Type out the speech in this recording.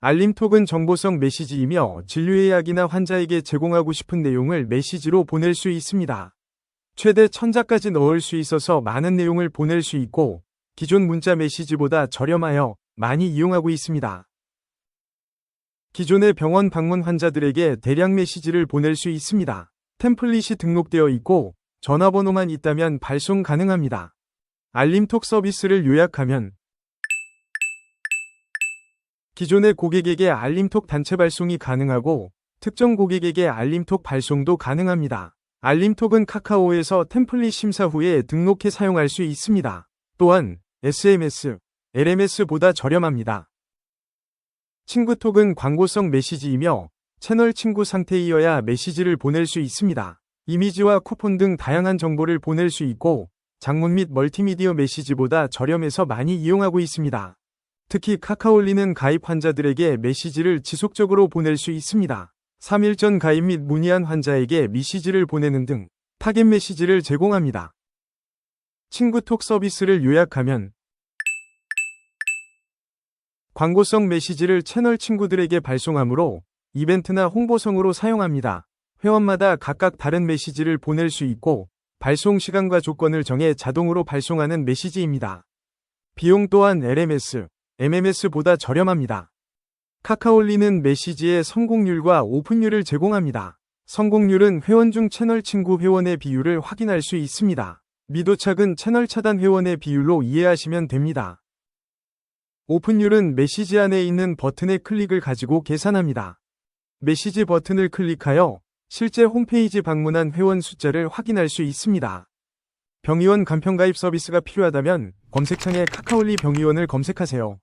알림톡은 정보성 메시지이며 진료예약이나 환자에게 제공하고 싶은 내용을 메시지로 보낼 수 있습니다. 최대 1000자까지 넣을 수 있어서 많은 내용을 보낼 수 있고 기존 문자 메시지보다 저렴하여 많이 이용하고 있습니다. 기존의 병원 방문 환자들에게 대량 메시지를 보낼 수 있습니다. 템플릿이 등록되어 있고 전화번호만 있다면 발송 가능합니다. 알림톡 서비스를 요약하면 기존의 고객에게 알림톡 단체 발송이 가능하고 특정 고객에게 알림톡 발송도 가능합니다. 알림톡은 카카오에서 템플릿 심사 후에 등록해 사용할 수 있습니다. 또한 SMS, LMS보다 저렴합니다. 친구톡은 광고성 메시지이며 채널 친구 상태이어야 메시지를 보낼 수 있습니다. 이미지와 쿠폰 등 다양한 정보를 보낼 수 있고 장문 및 멀티미디어 메시지보다 저렴해서 많이 이용하고 있습니다. 특히 카카올리는 가입 환자들에게 메시지를 지속적으로 보낼 수 있습니다. 3일 전 가입 및 문의한 환자에게 메시지를 보내는 등 타겟 메시지를 제공합니다. 친구톡 서비스를 요약하면 광고성 메시지를 채널 친구들에게 발송하므로 이벤트나 홍보성으로 사용합니다. 회원마다 각각 다른 메시지를 보낼 수 있고 발송 시간과 조건을 정해 자동으로 발송하는 메시지입니다. 비용 또한 LMS, MMS보다 저렴합니다. 카카올리는 메시지의 성공률과 오픈율을 제공합니다. 성공률은 회원 중 채널 친구 회원의 비율을 확인할 수 있습니다. 미도착은 채널 차단 회원의 비율로 이해하시면 됩니다. 오픈율은 메시지 안에 있는 버튼의 클릭을 가지고 계산합니다. 메시지 버튼을 클릭하여 실제 홈페이지 방문한 회원 숫자를 확인할 수 있습니다. 병의원 간편가입 서비스가 필요하다면 검색창에 카카올리 병의원을 검색하세요.